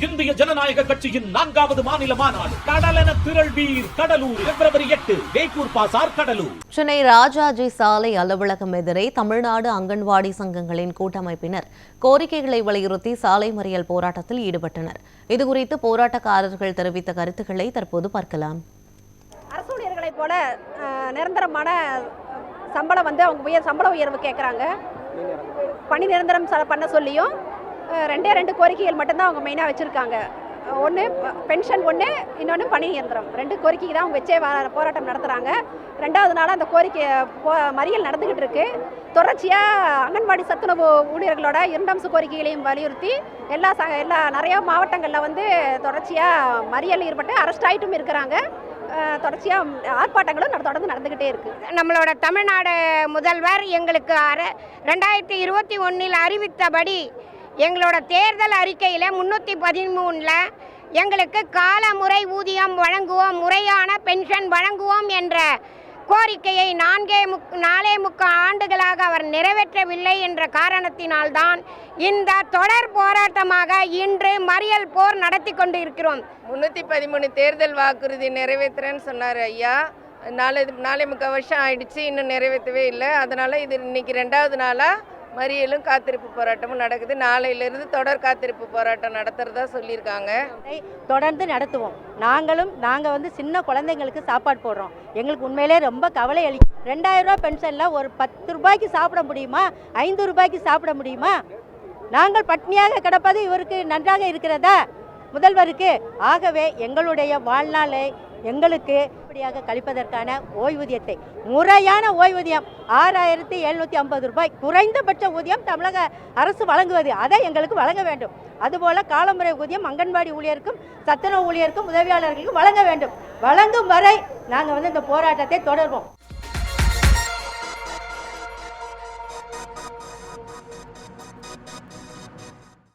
இந்திய ஜனநாயக கட்சியின் நான்காவது மாநில மாநாடு. கடலென திரள் வீர் கடலூர் பிப்ரவரி எட்டு வேப்பூர் பாசார் கடலூர். சென்னை ராஜாஜி சாலை அலுவலகம் எதிரே தமிழ்நாடு அங்கன்வாடி சங்கங்களின் கூட்டமைப்பினர் கோரிக்கைகளை வலியுறுத்தி சாலை மறியல் போராட்டத்தில் ஈடுபட்டனர். இதுகுறித்து போராட்டக்காரர்கள் தெரிவித்த கருத்துக்களை தற்போது பார்க்கலாம். அரசு ஊழியர்களைப் போல அஹ், நிரந்தரமான சம்பளம் வந்து அவங்க உயர் சம்பள உயர்வு கேட்குறாங்க பணி நிரந்தரம் ச- பண்ண சொல்லியும் ரெண்டே ரெண்டு கோரிக்கைகள் மட்டும்தான் அவங்க மெயினாக வச்சுருக்காங்க. ஒன்று பென்ஷன் ஒன்று இன்னொன்று பணி இயந்திரம். ரெண்டு கோரிக்கை தான் அவங்க வச்சே போராட்டம் நடத்துகிறாங்க ரெண்டாவது நாளாக அந்த கோரிக்கை போ மறியல் நடந்துக்கிட்டு இருக்கு. தொடர்ச்சியாக அங்கன்வாடி சத்துணவு ஊழியர்களோட இரண்டாம்ச கோரிக்கைகளையும் வலியுறுத்தி எல்லா ச எல்லா நிறையா மாவட்டங்களில் வந்து தொடர்ச்சியாக மறியல் ஈடுபட்டு அரெஸ்ட் ஆகிட்டும் இருக்கிறாங்க. தொடர்ச்சியாக ஆர்ப்பாட்டங்களும் நட- தொடர்ந்து நடந்துக்கிட்டே இருக்குது நம்மளோட தமிழ்நாடு முதல்வர் எங்களுக்கு அர ரெண்டாயிரத்தி இருபத்தி ஒன்றில் அறிவித்தபடி எங்களோட தேர்தல் அறிக்கையில் முந்நூற்றி பதிமூணில் எங்களுக்கு காலமுறை ஊதியம் வழங்குவோம் முறையான பென்ஷன் வழங்குவோம் என்ற கோரிக்கையை நான்கே முக் நாலே முக்க ஆண்டுகளாக அவர் நிறைவேற்றவில்லை என்ற காரணத்தினால்தான் இந்த தொடர் போராட்டமாக இன்று மறியல் போர் நடத்தி கொண்டு இருக்கிறோம் முன்னூற்றி பதிமூணு தேர்தல் வாக்குறுதி நிறைவேற்றுறேன்னு சொன்னார் ஐயா. நாலு நாலே முக்கால் வருஷம் ஆயிடுச்சு இன்னும் நிறைவேற்றவே இல்லை. அதனால் இது இன்னைக்கு ரெண்டாவது நாளாக மறியலும் காத்திருப்பு போராட்டமும் நடக்குது. நாளையிலிருந்து தொடர் காத்திருப்பு போராட்டம் நடத்துறதா சொல்லியிருக்காங்க. தொடர்ந்து நடத்துவோம். நாங்களும் நாங்கள் வந்து சின்ன குழந்தைங்களுக்கு சாப்பாடு போடுறோம். எங்களுக்கு உண்மையிலே ரொம்ப கவலை அளி ரெண்டாயிரம் ரூபா பென்ஷனில் ஒரு பத்து ரூபாய்க்கு சாப்பிட முடியுமா? ஐந்து ரூபாய்க்கு சாப்பிட முடியுமா? நாங்கள் பட்னியாக கிடப்பது இவருக்கு நன்றாக இருக்கிறதா? முதல்வருக்கு. ஆகவே எங்களுடைய வாழ்நாளை எங்களுக்கு இப்படியாக கழிப்பதற்கான ஓய்வூதியத்தை. முறையான ஓய்வூதியம் ஆறாயிரத்தி எழுநூற்றி ஐம்பது ரூபாய். குறைந்தபட்ச ஊதியம் தமிழக அரசு வழங்குவது. அதை எங்களுக்கு வழங்க வேண்டும். அதுபோல காலமுறை ஊதியம் அங்கன்வாடி ஊழியருக்கும் சத்துணவு ஊழியருக்கும் உதவியாளர்களுக்கும் வழங்க வேண்டும். வழங்கும் வரை நாங்கள் வந்து இந்த போராட்டத்தை தொடர்வோம்.